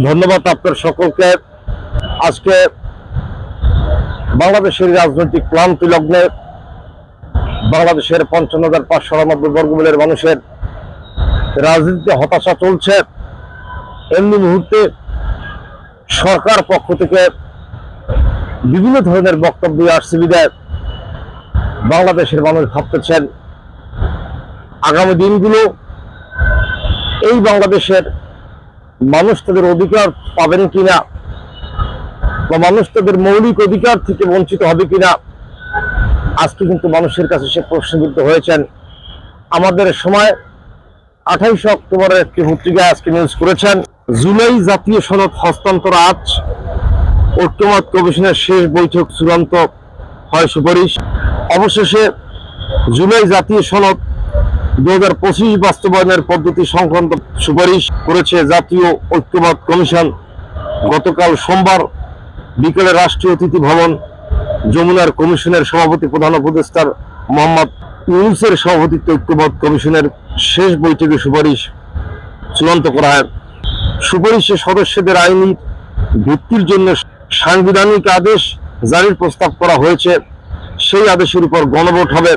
ধন্যবাদ আপনার সকলকে। আজকে বাংলাদেশের রাজনৈতিক ক্লান্তি লগ্নে বাংলাদেশের পঞ্চান্ন হাজার পাঁচশো নব্বই বর্গমিলের মানুষের রাজনীতিতে হতাশা চলছে। এমনি মুহূর্তে সরকার পক্ষ থেকে বিভিন্ন ধরনের বক্তব্য আসছে বাংলাদেশের মানুষ ভাবতেছেন, আগামী দিনগুলো এই বাংলাদেশের মানুষ তাদের অধিকার পাবেন কিনা? বা মানুষ তাদের মৌলিক অধিকার থেকে বঞ্চিত হবে কিনা? আজকে কিন্তু মানুষের কাছে সে প্রশ্নবিদ্ধ হয়েছেন। আমাদের সময় আঠাইশে অক্টোবরের একটি পত্রিকায় আজকে নিউজ করেছেন। জুলাই জাতীয় সনদ হস্তান্তর আজ। ঐক্যমত কমিশনের শেষ বৈঠক চূড়ান্ত হয় সুপারিশ। অবশেষে জুলাই জাতীয় সনদ দু হাজার পঁচিশ বাস্তবায়নের পদ্ধতি সংক্রান্ত সুপারিশ করেছে জাতীয় ঐক্যবাদ কমিশন। গতকাল সোমবার বিকেলে রাষ্ট্রীয় অতিথি ভবন যমুনার কমিশনের সভাপতি, প্রধান উপদেষ্টার মোহাম্মদ ইউনুসের সভাপতিত্বে ঐক্যবাদ কমিশনের শেষ বৈঠকে সুপারিশ চূড়ান্ত করা হয়। সুপারিশে সদস্যদের আইনি ভিত্তির জন্য সাংবিধানিক আদেশ জারির প্রস্তাব করা হয়েছে। সেই আদেশের উপর গণভোট হবে।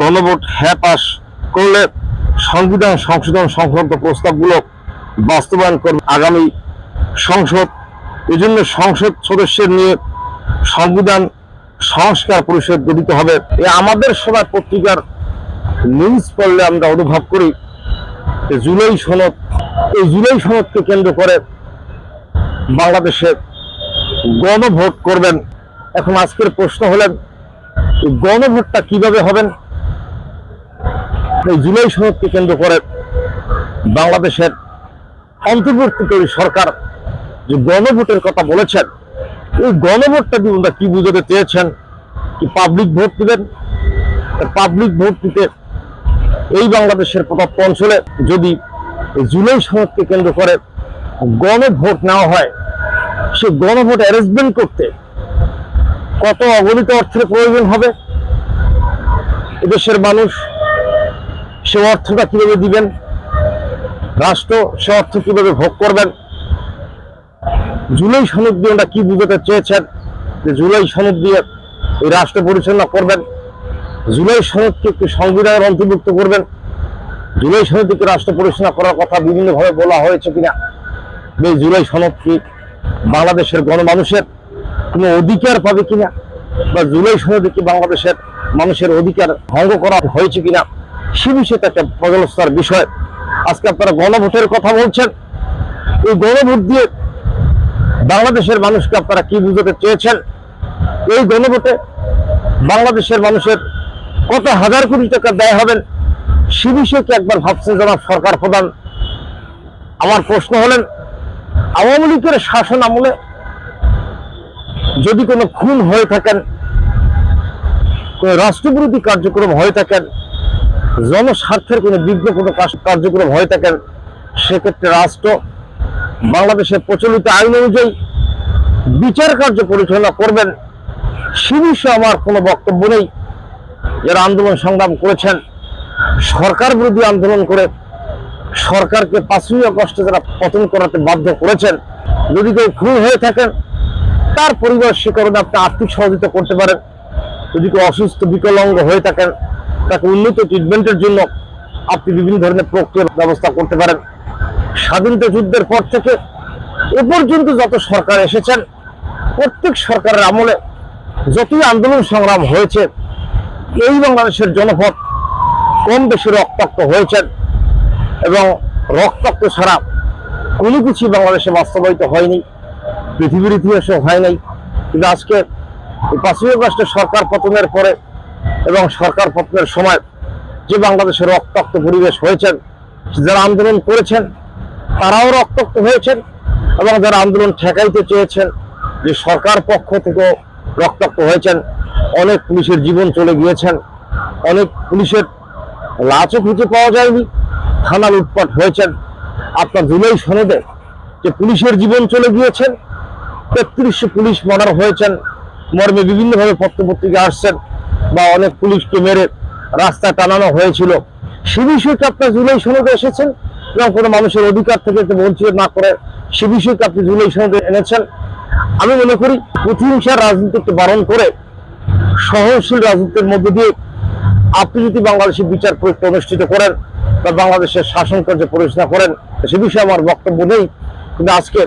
গণভোট হ্যাঁ পাস করলে সংবিধান, সংশোধন, সংক্রান্ত প্রস্তাবগুলো বাস্তবায়ন করবে। আগামী সংসদ, এজন্য সংসদ সদস্যের নিয়ে সংবিধান সংস্কার পরিষদ গঠিত হবে। এ আমাদের সময় পত্রিকার নিউজ পড়লে আমরা অনুভব করি জুলাই সনদ, এই জুলাই সনদকে কেন্দ্র করে বাংলাদেশে গণভোট করবেন। এখন আজকের প্রশ্ন হলেন, এই গণভোটটা কীভাবে হবেন? এই জুলাই সনদকে কেন্দ্র করে বাংলাদেশের অন্তর্বর্তীকারী সরকার যে গণভোটের কথা বলেছেন, এই গণভোটটা দিয়ে ওনারা কি বুঝাতে চেয়েছেন? কি পাবলিক ভোট দিবেন? পাবলিক ভোট দিতে এই বাংলাদেশের প্রত্যন্ত অঞ্চলে যদি জুলাই সনদকে কেন্দ্র করে গণভোট নেওয়া হয় সে গণভোট অ্যারেঞ্জমেন্ট করতে কত অগণিত অর্থের প্রয়োজন হবে? এদেশের মানুষ সে অর্থটা কীভাবে দিবেন? রাষ্ট্র সে অর্থ কীভাবে ভোগ করবেন? জুলাই সনদ দিয়ে ওরা কি বুঝাতে চেয়েছেন? যে জুলাই সনদ দিয়ে এই রাষ্ট্র পরিচালনা করবেন। জুলাই সনদকে একটি সংবিধানের অন্তর্ভুক্ত করবেন। জুলাই সনদকে রাষ্ট্র পরিচালনা করার কথা বিভিন্নভাবে বলা হয়েছে কিনা? এই জুলাই সনদ কি বাংলাদেশের গণমানুষের কোনো অধিকার পাবে কিনা? বা জুলাই সনদে কি বাংলাদেশের মানুষের অধিকার ভঙ্গ করা হয়েছে কিনা? সে বিষয়ে একটা পর্যালোচনার বিষয়। আজকে আপনারা গণভোটের কথা বলছেন। এই গণভোট দিয়ে বাংলাদেশের মানুষকে আপনারা কি বুঝাতে চেয়েছেন? এই গণভোটে বাংলাদেশের মানুষের কত হাজার কোটি টাকা ব্যয় হবেন সে বিষয়ে কি একবার ভাবছেন জনাব সরকার প্রধান। আমার প্রশ্ন হলেন, আওয়ামী লীগের শাসন আমলে যদি কোনো খুন হয়ে থাকেন, কোনো রাষ্ট্রবিরোধী কার্যক্রম হয়ে থাকেন জনস্বার্থের কোনো বিঘ্ন কোনো কার্যক্রম হয়ে থাকেন সেক্ষেত্রে রাষ্ট্র বাংলাদেশের প্রচলিত আইন অনুযায়ী বিচার কার্য পরিচালনা করবেন সে বিষয়ে আমার কোনো বক্তব্য নেই। যারা আন্দোলন সংগ্রাম করেছেন, সরকার বিরোধী আন্দোলন করে সরকারকে পাঁচই আগস্টে যারা পতন করাতে বাধ্য করেছেন, যদি কেউ খুন হয়ে থাকেন, তার পরিবার সে কারণে আপনি আর্থিক সহযোগিতা করতে পারেন। যদি কেউ অসুস্থ, বিকলাঙ্গ হয়ে থাকেন তাকে উন্নত ট্রিটমেন্টের জন্য আপনি বিভিন্ন ধরনের প্রক্রিয়ার ব্যবস্থা করতে পারেন। স্বাধীনতা যুদ্ধের পর থেকে এ পর্যন্ত যত সরকার এসেছেন, প্রত্যেক সরকারের আমলে যতই আন্দোলন সংগ্রাম হয়েছে, এই বাংলাদেশের জনপদ কম বেশি রক্তাক্ত হয়েছেন এবং রক্তাক্ত ছাড়া কোনো কিছু বাংলাদেশে বাস্তবায়িত হয়নি, পৃথিবীর ইতিহাসে হয় নাই। কিন্তু আজকে পাঁচই আগস্টে সরকার পতনের পরে এবং সরকার পতনের সময় যে বাংলাদেশের রক্তাক্ত পরিবেশ হয়েছেন, যারা আন্দোলন করেছেন, তারাও রক্তাক্ত হয়েছেন এবং যারা আন্দোলন ঠেকাইতে চেয়েছেন, যে সরকার পক্ষ থেকেও রক্তাক্ত হয়েছেন, অনেক পুলিশের জীবন চলে গিয়েছেন, অনেক পুলিশের লাচও খুঁজে পাওয়া যায়নি, থানা লুটপাট হয়েছেন। আপনার জুলাই সনদে যে পুলিশের জীবন চলে গিয়েছেন তেত্রিশশো পুলিশ মার্ডার হয়েছেন মর্মে বিভিন্নভাবে পত্রপত্রিকা আসছেন বা অনেক পুলিশকে মেরে রাস্তা টানানো হয়েছিল। সে বিষয়টা আপনার জুলাই সনদে এসেছেন এবং কোনো মানুষের অধিকার থেকে বঞ্চিত না করে সে বিষয়কে আপনি জুলাই সনদে এনেছেন। আমি মনে করি প্রতিহিংসার রাজনীতিকে বারণ করে সহনশীল রাজনীতির মধ্য দিয়ে আপনি যদি বাংলাদেশে বিচার পরীক্ষা অনুষ্ঠিত করেন বা বাংলাদেশের শাসন কার্য পরিচালনা করেন, সে বিষয়ে আমার বক্তব্য নেই। কিন্তু আজকে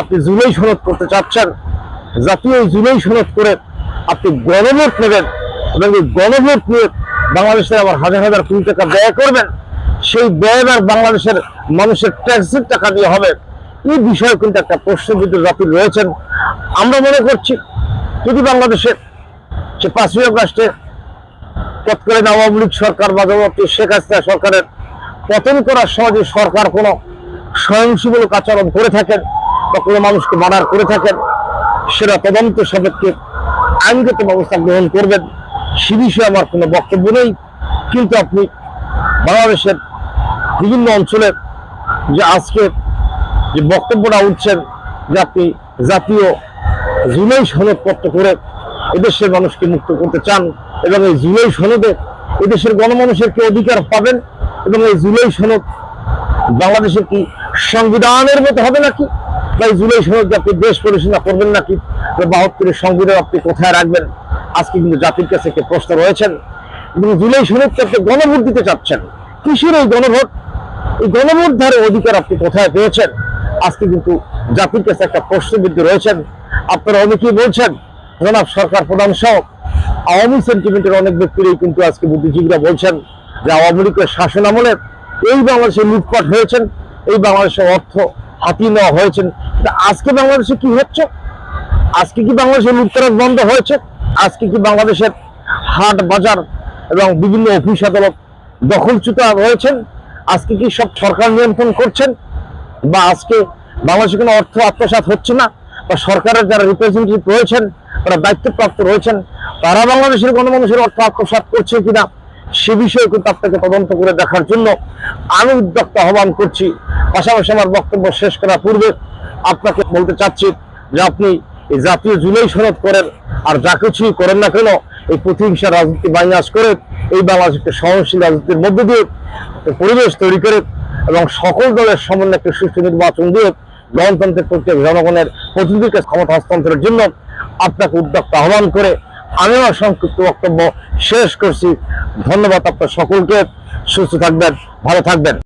আপনি জুলাই সনদ করতে চাচ্ছেন, জাতীয় জুলাই সনদ করে আপনি গণভোট নেবেন এই গণভোট নিয়ে বাংলাদেশে আবার হাজার হাজার কোটি টাকা ব্যয় করবেন, সেই ব্যয় আর বাংলাদেশের মানুষের ট্যাক্সের টাকা দিয়ে হবে। এই বিষয়ে কিন্তু একটা প্রশ্নবিদ্ধ জাতি রয়েছেন। আমরা মনে করছি, যদি বাংলাদেশে সে পাঁচই আগস্টে তৎকালীন আওয়ামী লীগ সরকার বা জবাবটি শেখ হাসিনা সরকারের পতন করার সময় যদি সরকার কোনো স্বয়ংসেবক আচরণ করে থাকেন বা কোনো মানুষকে মার্ডার করে থাকেন, সেটা তদন্ত সাপেক্ষে আইনগত ব্যবস্থা গ্রহণ করবেন। সে বিষয়ে আমার কোনো বক্তব্য নেই। কিন্তু আপনি বাংলাদেশের বিভিন্ন অঞ্চলের যে আজকে যে বক্তব্যটা উঠছেন যে আপনি জাতীয় জুলাই সনদপত্র করে এদেশের মানুষকে মুক্ত করতে চান এবং এই জুলাই সনদে এদেশের গণমানুষের কি অধিকার পাবেন এবং এই জুলাই সনদ বাংলাদেশের কি সংবিধানের মতো হবে নাকি? বা এই জুলাই সনদকে আপনি দেশ পরিচালনা করবেন নাকি? বাহাত্তরের সংবিধান আপনি কোথায় রাখবেন? আজকে কিন্তু জাতির কাছে একটি প্রশ্ন রয়েছেন। এবং জুলাই সনদকে আপনি গণভোট দিতে চাচ্ছেন। কিসের এই গণভোট? এই গণভোট ধারে অধিকার আপনি কোথায় পেয়েছেন? আজকে কিন্তু জাতির কাছে একটা প্রশ্নবিদ্ধ রয়েছেন। আপনারা অনেকেই বলছেন, জনাব সরকার প্রধান সহ, আওয়ামী সেন্টিমেন্টের অনেক ব্যক্তিরাই কিন্তু আজকে বুদ্ধিজীবীরা বলছেন যে আওয়ামী লীগের শাসন আমলে এই বাংলাদেশে লুটপাট হয়েছেন, এই বাংলাদেশের অর্থ হাতিয়ে নেওয়া হয়েছেন। আজকে বাংলাদেশে কি হচ্ছে? আজকে কি বাংলাদেশে লুটতরাজ বন্ধ হয়েছে? আজকে কি বাংলাদেশের হাট বাজার এবং বিভিন্ন অফিস আদালত দখলচ্যুত রয়েছেন? আজকে কি সব সরকার নিয়ন্ত্রণ করছেন? বা আজকে বাংলাদেশে কোনো অর্থ আত্মসাৎ হচ্ছে না? বা সরকারের যারা রিপ্রেজেন্টেটিভ রয়েছেন, তারা দায়িত্বপ্রাপ্ত রয়েছেন, তারা বাংলাদেশের গণমানুষের অর্থ আত্মসাৎ করছে কিনা? সে বিষয়ে কিন্তু আপনাকে তদন্ত করে দেখার জন্য আমি উদ্যোক্তা আহ্বান করছি। পাশাপাশি আমার বক্তব্য শেষ করার পূর্বে আপনাকে বলতে চাচ্ছি যে আপনি এই জাতীয় জুলাই সনদ করেন, আর যা কিছুই করেন না কেন, এই প্রতিহিংসা রাজনীতি বাইনাস করে, এই বাংলাদেশকে সহনশীল রাজনীতির মধ্য দিয়ে একটা পরিবেশ তৈরি করে এবং সকল দলের সমন্বয়ে একটি সুষ্ঠু নির্বাচন দিয়ে গণতন্ত্রের প্রত্যেক জনগণের প্রতিনিধিকে ক্ষমতা হস্তান্তরের জন্য আপনাকে উদ্যোক্তা আহ্বান করে আমি আমার সংক্ষিপ্ত বক্তব্য শেষ করছি। ধন্যবাদ আপনার সকলকে। সুস্থ থাকবেন, ভালো থাকবেন।